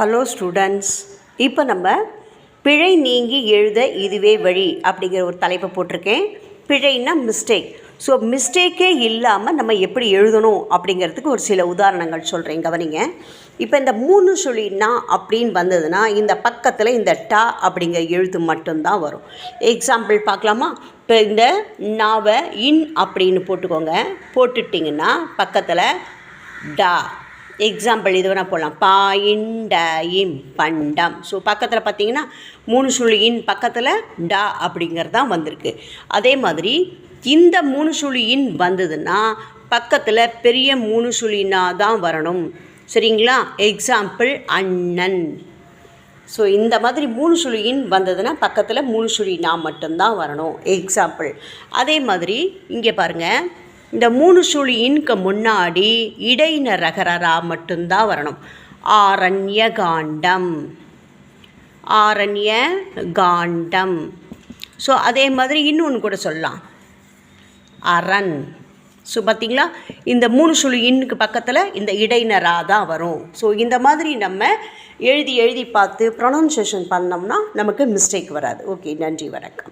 Hello students இப்போ நம்ம பிழை நீங்கி எழுத இதுவே வழி அப்படிங்கிற ஒரு தலைப்பை போட்டிருக்கேன். பிழைன்னா மிஸ்டேக் ஸோ மிஸ்டேக்கே இல்லாமல் நம்ம எப்படி எழுதணும் அப்படிங்கிறதுக்கு ஒரு சில உதாரணங்கள் சொல்கிறேன் கவனிங்க. இப்போ இந்த மூணு சுழினா அப்படின்னு வந்ததுன்னா இந்த பக்கத்தில் இந்த டா அப்படிங்கிற எழுத்து மட்டும்தான் வரும். எக்ஸாம்பிள் பார்க்கலாமா? இப்போ இந்த நாவை இன் அப்படின்னு போட்டுக்கோங்க. போட்டுட்டிங்கன்னா பக்கத்தில் டா எக்ஸாம்பிள் இது வேணால் போடலாம். பாயிண்ட இம் பண்டம் ஸோ பக்கத்தில் பார்த்தீங்கன்னா மூணு சுழியின் பக்கத்தில் டா அப்படிங்கிறது தான் வந்திருக்கு. அதே மாதிரி இந்த மூணு சுழியின் வந்ததுன்னா பக்கத்தில் பெரிய மூணு சுழினா தான் வரணும். சரிங்களா? எக்ஸாம்பிள் அண்ணன். ஸோ இந்த மாதிரி மூணு சுழியின் வந்ததுன்னா பக்கத்தில் மூணு சுழினா மட்டும்தான் வரணும். எக்ஸாம்பிள் அதே மாதிரி இங்கே பாருங்கள் இந்த மூணு சுழி இன்க்கு முன்னாடி இடையின ரகரரா மட்டும்தான் வரணும். ஆரண்ய காண்டம் ஆரண்ய காண்டம் ஸோ அதே மாதிரி இன்னொன்று கூட சொல்லலாம். அரண். ஸோ பார்த்தீங்களா இந்த மூணு சுழி இன்னுக்கு பக்கத்தில் இந்த இடைநரா தான் வரும். ஸோ இந்த மாதிரி நம்ம எழுதி எழுதி பார்த்து ப்ரொனவுன்சியேஷன் பண்ணோம்னா நமக்கு மிஸ்டேக் வராது. ஓகே நன்றி வணக்கம்.